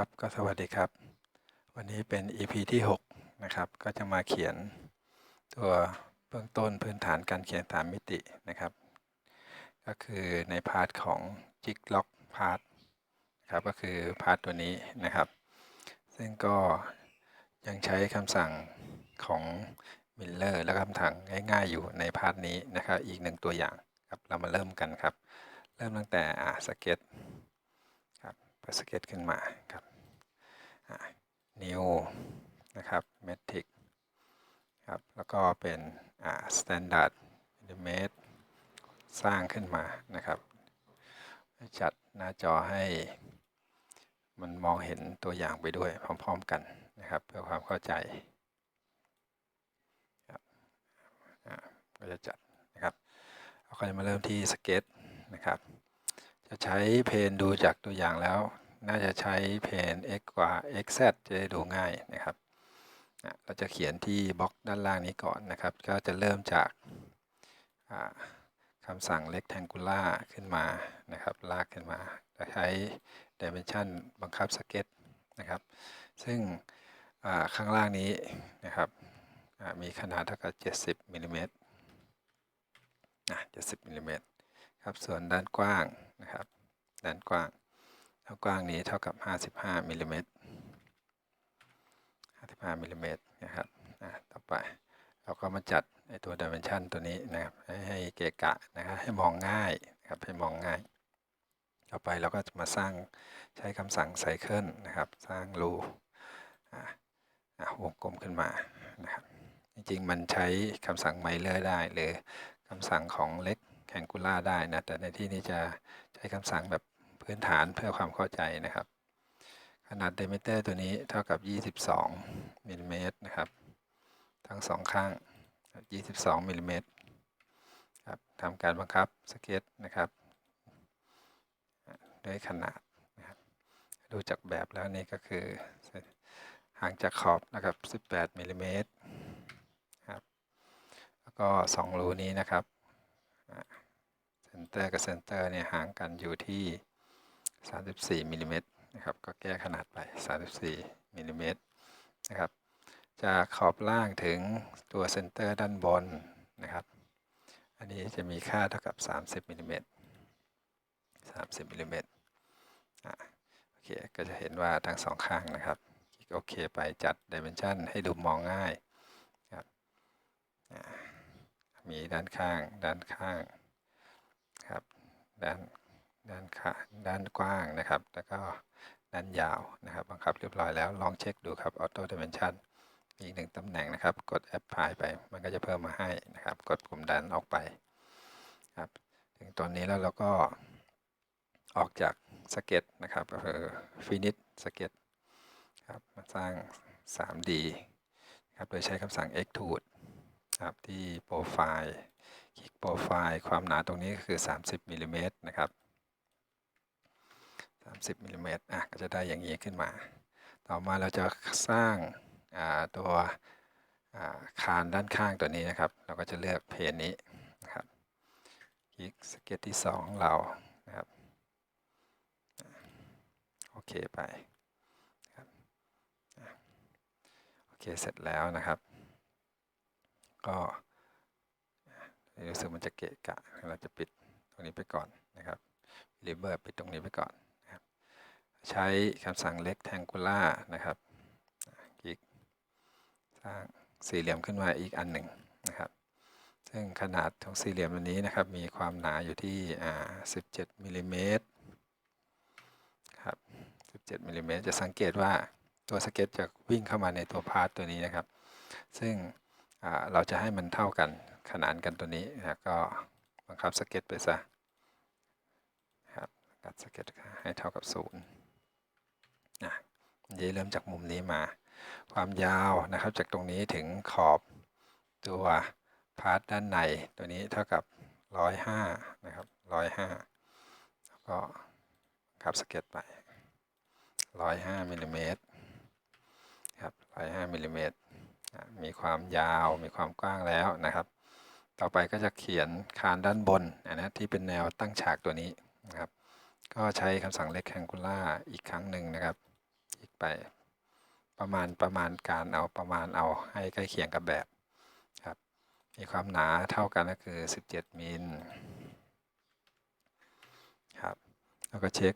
ครับก็สวัสดีครับ วันนี้เป็น EP ที่ 6 นะครับ ก็จะมาเขียนตัวเบื้องต้นพื้นฐานการเขียนสามมิตินะครับ ก็คือในพาร์ทของ Jig Lock Part นะครับก็คือพาร์ทตัวนี้นะครับ ซึ่งก็ยังใช้คำสั่งของ Miller และคำสั่งง่ายๆอยู่ในพาร์ทนี้นะครับ อีกหนึ่งตัวอย่างครับเรามาเริ่มกันครับ เริ่มตั้งแต่สเก็ต ครับเปิดสเก็ตขึ้นมาครับอ่า new นะครับ metric ครับ แล้วก็เป็นอ่า standard millimeter สร้างขึ้นมานะครับ จัดหน้าจอให้มันมองเห็นตัวอย่างไปด้วยพร้อมๆกันนะครับ เพื่อความเข้าใจครับก็จะจัดนะครับเราก็จะมาเริ่มที่สเก็ตนะครับ จะใช้เพนดูจากตัวอย่างแล้ว น่าจะใช้เพน x กว่า xz จะได้ดูง่ายนะครับ เราจะเขียนที่บล็อกด้านล่างนี้ก่อนนะครับ ก็จะเริ่มจากคำสั่ง rectangular ขึ้นมานะครับ ลากขึ้นมาจะใช้ dimension บังคับสเก็ตนะครับ ซึ่งข้างล่างนี้นะครับมีขนาดเท่ากับ 70มิลลิเมตรอะ70มิลลิเมตร ครับส่วนด้านกว้างนะครับด้านกว้างด้านกว้างนี้เท่ากับ 55มิลลิเมตร55มิลลิเมตรนะครับอะต่อไปเราก็มาจัดไอตัว dimension ตัวนี้นะครับให้เกะกะนะครับให้มองง่ายนะครับให้มองง่าย ต่อไปเราก็จะมาสร้างใช้คำสั่ง cycle นะครับสร้างรูอะอะวงกลมขึ้นมานะครับจริงๆมันใช้คำสั่ง Mailer ได้หรือคำสั่งของเล็ก rectangular ได้นะ แต่ในที่นี้จะใช้คำสั่งแบบพื้นฐานเพื่อความเข้าใจนะครับ ขนาด diameter ตัวนี้เท่ากับ 22มิลลิเมตรนะครับ ทั้งสองข้าง 22มิลลิเมตรครับทำการบังคับสเก็ตนะครับด้วยขนาดนะครับดูจากแบบแล้วนี่ก็คือห่างจากขอบนะครับ 18มิลลิเมตรครับ แล้วก็ 2 รูนี้นะครับ นเตอร์กับเซนเตอร์เนี่ยห่างกันอยู่ที่ 34มิลลิเมตรนะครับก็แก้ขนาดไป 34มิลลิเมตรนะครับจากขอบล่างถึงตัวเซนเตอร์ด้านบนนะครับ อันนี้จะมีค่าเท่ากับ 30มิลลิเมตร30มิลลิเมตรโอเคก็จะเห็นว่าทั้งสองข้างนะครับคลิกโอเคไปจัดดิเมนชันให้ดูมองง่ายครับมีด้านข้างด้านข้าง ครับ ด้านด้านขาด้านกว้างนะครับ แล้วก็ด้านยาวนะครับ บังคับเรียบร้อยแล้วลองเช็คดูครับ Auto Dimension อีกหนึ่งตำแหน่งนะครับ กด Apply ไป มันก็จะเพิ่มมาให้นะครับ กดปุ่มดันออกไปครับ ถึงตอนนี้แล้วเราก็ออกจากสเก็ตนะครับ ก็คือ Finish สเก็ตครับ มาสร้าง 3D ครับ โดยใช้คำสั่ง Extrude ครับ ที่โปรไฟล์ คลิกโปรไฟล์ความหนาตรงนี้คือ 30มิลลิเมตรนะครับ30มิลลิเมตรอะก็จะได้อย่างนี้ขึ้นมา ต่อมาเราจะสร้างตัวคานด้านข้างตัวนี้นะครับ เราก็จะเลือกเพนนี้นะครับคลิกสเก็ตที่ 2 เรานะครับโอเคไปครับโอเคเสร็จแล้วนะครับ ก็ รู้สึกมันจะเกะกะ เราจะปิดตรงนี้ไปก่อนนะครับรีเบิร์ปิดตรงนี้ไปก่อนนะครับ ใช้คำสั่ง rectangular นะครับคลิกสร้างสี่เหลี่ยมขึ้นมาอีกอันหนึ่งนะครับ ซึ่งขนาดของสี่เหลี่ยมอันนี้นะครับ มีความหนาอยู่ที่อ่า17มิลลิเมตรครับ 17มิลลิเมตรจะสังเกตว่าตัวสเก็ตจะวิ่งเข้ามาในตัวพาร์ทตัวนี้นะครับ ซึ่งเราจะให้มันเท่ากัน ขนานกันตัวนี้นะก็บังคับสเก็ตไปซะครับกัดสเก็ตให้เท่ากับศูนย์นะยีเริ่มจากมุมนี้มา ความยาวนะครับจากตรงนี้ถึงขอบตัวพาร์ทด้านในตัวนี้เท่ากับ 105 นะครับ 105 แล้วก็ขับสเก็ตไป 105มิลลิเมตรครับ 105มิลลิเมตรมีความยาวมีความกว้างแล้วนะครับ ต่อไปก็จะเขียนคานด้านบนนะที่เป็นแนวตั้งฉากตัวนี้นะครับ ก็ใช้คำสั่ง rectangular อีกครั้งหนึ่งนะครับอีกไปประมาณประมาณการเอาประมาณเอาให้ใกล้เคียงกับแบบครับ มีความหนาเท่ากันก็คือ 17 มิลครับแล้วก็เช็ค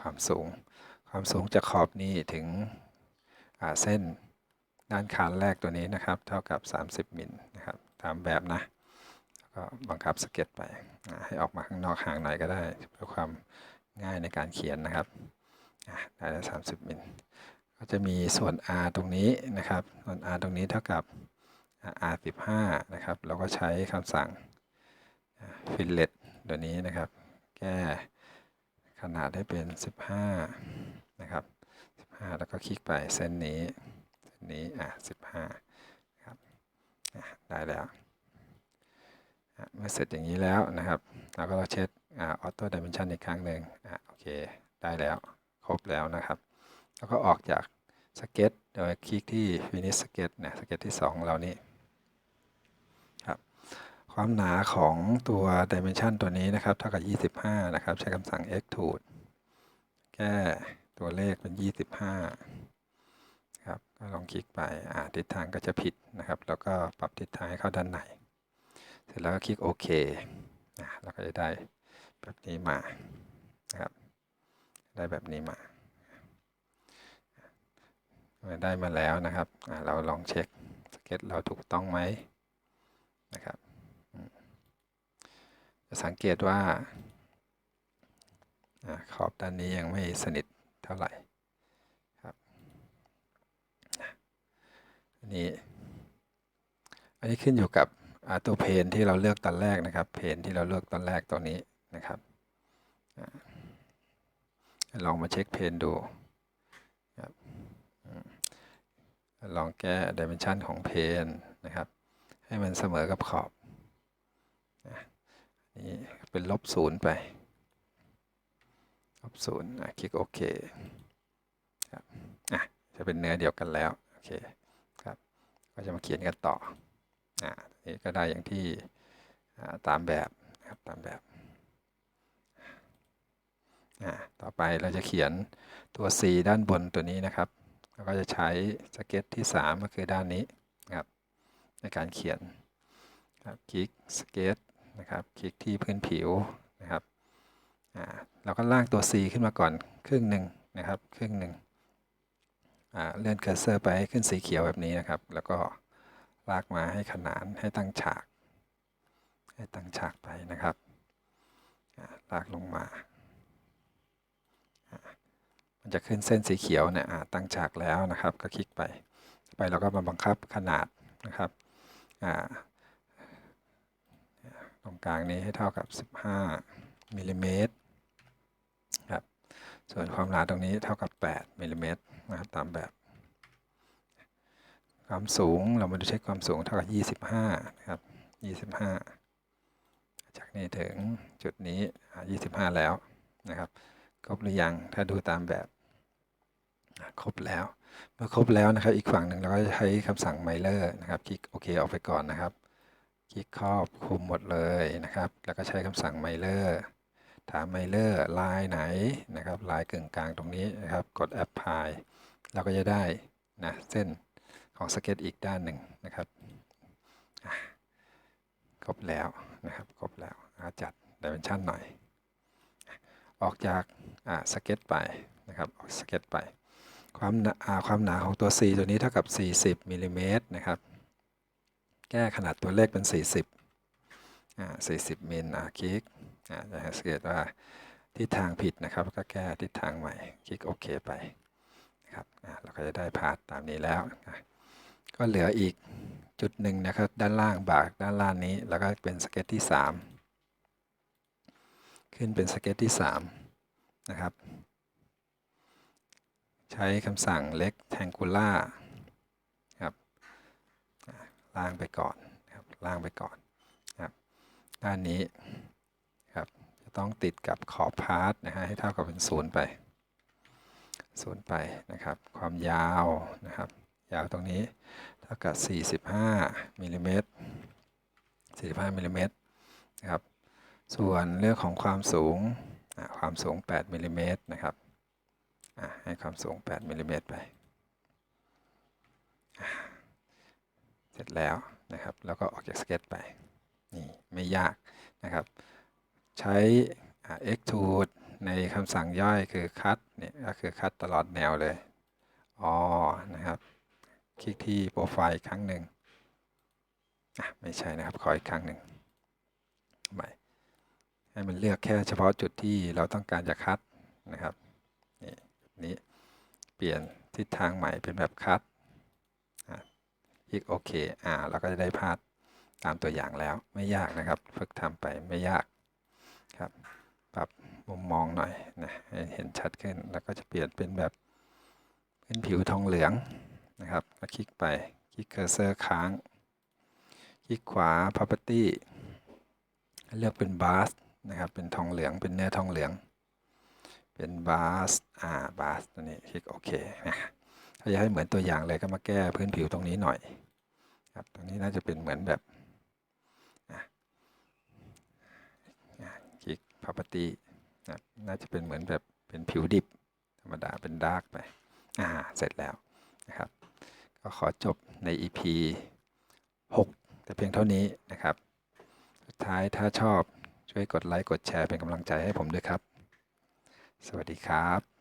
ความสูง ความสูงจากขอบนี้ถึงเส้นด้านคานแรกตัวนี้นะครับ เท่ากับ 30 มิลนะครับ ตามแบบนะแล้วก็บังคับสเก็ตไปให้ออกมาข้างนอกห่างหน่อยก็ได้เพื่อความง่ายในการเขียนนะครับอาได้แล้ว30มิลก็จะมีส่วน r ตรงนี้นะครับส่วน r ตรงนี้เท่ากับ r 15นะครับเราก็ใช้คำสั่ง fillet ตัวนี้นะครับ แก้ขนาดให้เป็น 15 นะครับ 15 แล้วก็คลิกไปเส้นนี้ เส้นนี้ อะ 15ครับอะ ได้แล้วเมื่อเสร็จอย่างนี้แล้วนะครับ เราก็เราเช็คอ่า auto dimension อีกครั้งหนึ่งอะโอเค ได้แล้วครบแล้วนะครับ แล้วก็ออกจากสเก็ตโดยคลิกที่ finish sketch นะสเก็ตที่ 2 ของเรานี่ครับความหนาของตัว dimension ตัวนี้นะครับ เท่ากับ 25 นะครับ ใช้คำสั่ง extrude แก้ตัวเลขเป็น 25 ลองคลิกไปอ่าทิศทางก็จะผิดนะครับ แล้วก็ปรับทิศทางให้เข้าด้านใน เสร็จแล้วก็คลิกโอเคนะเราก็จะได้แบบนี้มานะครับ ได้แบบนี้มาได้มาแล้วนะครับ เราลองเช็คสเก็ตเราถูกต้องไหมนะครับ จะสังเกตว่าอาขอบด้านนี้ยังไม่สนิทเท่าไหร่ครับอะ อันนี้ อันนี้ขึ้นอยู่กับอ่าตัวเพนที่เราเลือกตอนแรกนะครับ เพนที่เราเลือกตอนแรกตัวนี้นะครับ ลองมาเช็คเพนดูลองแก้ dimension ของเพนนะครับ ให้มันเสมอกับขอบน,นี่เป็นลบศูนย์ไป ลบศูนย์คลิกโอเคครับอะจะเป็นเนื้อเดียวกันแล้ว โอเค ก็จะมาเขียนกันต่ออะนี่ก็ได้อย่างที่ตามแบบนะครับตามแบบอะต่อไปเราจะเขียนตัว C ด้านบนตัวนี้นะครับเราก็จะใช้สเก็ตที่ 3 ก็คือด้านนี้นะครับในการเขียนครับคลิกสเก็ตนะครับคลิกที่พื้นผิวนะครับอ่าเราก็ลากตัว C ขึ้นมาก่อนครึ่งหนึ่งนะครับครึ่งหนึ่ง เลื่อนเคอร์เซอร์ไปให้ขึ้นสีเขียวแบบนี้นะครับ แล้วก็ลากมาให้ขนานให้ตั้งฉาก ให้ตั้งฉากไปนะครับลากลงมา มันจะขึ้นเส้นสีเขียวเนี่ยตั้งฉากแล้วนะครับ ก็คลิกไป ไปเราก็มาบังคับขนาดนะครับตรงกลางนี้ให้เท่ากับ 15มิลลิเมตร ส่วนความหนาตรงนี้เท่ากับ 8มิลลิเมตรนะครับตามแบบ ความสูงเรามาดูเช็คความสูงเท่ากับ 25 นะครับ 25 จากนี้ถึงจุดนี้ 25 แล้วนะครับ ครบหรือยังถ้าดูตามแบบครบแล้ว เมื่อครบแล้วนะครับ อีกฝั่งหนึ่งเราก็จะใช้คำสั่งไมเลอร์นะครับ คลิกโอเคออกไปก่อนนะครับ คลิกครอบคุมหมดเลยนะครับ แล้วก็ใช้คำสั่งไมเลอร์ ถามไมเลอร์ลายไหนนะครับลายกึ่งกลางตรงนี้นะครับกดแอปพลายเราก็จะได้นะเส้นของสเก็ตอีกด้านหนึ่งนะครับครบแล้วนะครับครบแล้วจัดดิเมนชันหน่อย ออกจากสเก็ตไปนะครับออกสเก็ตไป ความความหนาของตัว C ตัวนี้เท่ากับ 40มิลลิเมตรนะครับแก้ขนาดตัวเลขเป็น 40อ่า40มิลอ่าคลิก จะสังเกตว่าทิศทางผิดนะครับ ก็แก้ทิศทางใหม่ คลิกโอเคไปนะครับเราก็จะได้พาร์ทตามนี้แล้วอะก็เหลืออีกจุดหนึ่งนะครับ ด้านล่างบากด้านล่างนี้ แล้วก็เป็นสเก็ตที่ 3 ขึ้นเป็นสเก็ตที่ 3 นะครับ ใช้คำสั่ง rectangular ครับล่างไปก่อนครับล่างไปก่อนครับด้านนี้ ต้องติดกับขอบพาร์ทนะฮะให้เท่ากับเป็นศูนย์ไปศูนย์ไปนะครับ ความยาวนะครับ ยาวตรงนี้เท่ากับ 45มิลลิเมตร45มิลลิเมตรนะครับ ส่วนเรื่องของความสูงความสูง 8มิลลิเมตรนะครับให้ความสูง 8มิลลิเมตรไป เสร็จแล้วนะครับ แล้วก็ออกจากสเก็ตไป นี่ไม่ยากนะครับ ใช้ extrude ในคำสั่งย่อยคือคัดเนี่ยก็คือคัดตลอดแนวเลยอ๋อนะครับ คลิกที่โปรไฟล์อีกครั้งหนึ่งอะไม่ใช่นะครับ ขออีกครั้งหนึ่งใหม่ให้มันเลือกแค่เฉพาะจุดที่เราต้องการจะคัดนะครับนี่นี้เปลี่ยนทิศทางใหม่เป็นแบบคัดอะคลิกโอเคอ่าเราก็จะได้ภาพตามตัวอย่างแล้วไม่ยากนะครับ ฝึกทำไปไม่ยาก ครับปรับมุมมองหน่อยนะให้เห็นชัดขึ้นแล้วก็จะเปลี่ยนเป็นแบบเป็นผิวทองเหลืองนะครับก็คลิกไปคลิกเคอร์เซอร์ค้าง คลิกขวา property เลือกเป็น bars นะครับเป็นทองเหลืองเป็นเนื้อทองเหลือง เป็น bars อ่า bars ตัวนี้คลิกโอเคนะถ้าอยากให้เหมือนตัวอย่างเลยก็มาแก้พื้นผิวตรงนี้หน่อยครับตรงนี้น่าจะเป็นเหมือนแบบอะอะคลิก property นะน่าจะเป็นเหมือนแบบเป็นผิวดิบ ธรรมดาเป็น dark ไปอ่าเสร็จแล้วนะครับ ก็ขอจบใน EP 6 แต่เพียงเท่านี้นะครับ สุดท้ายถ้าชอบช่วยกดไลค์ กดแชร์เป็นกำลังใจให้ผมด้วยครับ สวัสดีครับ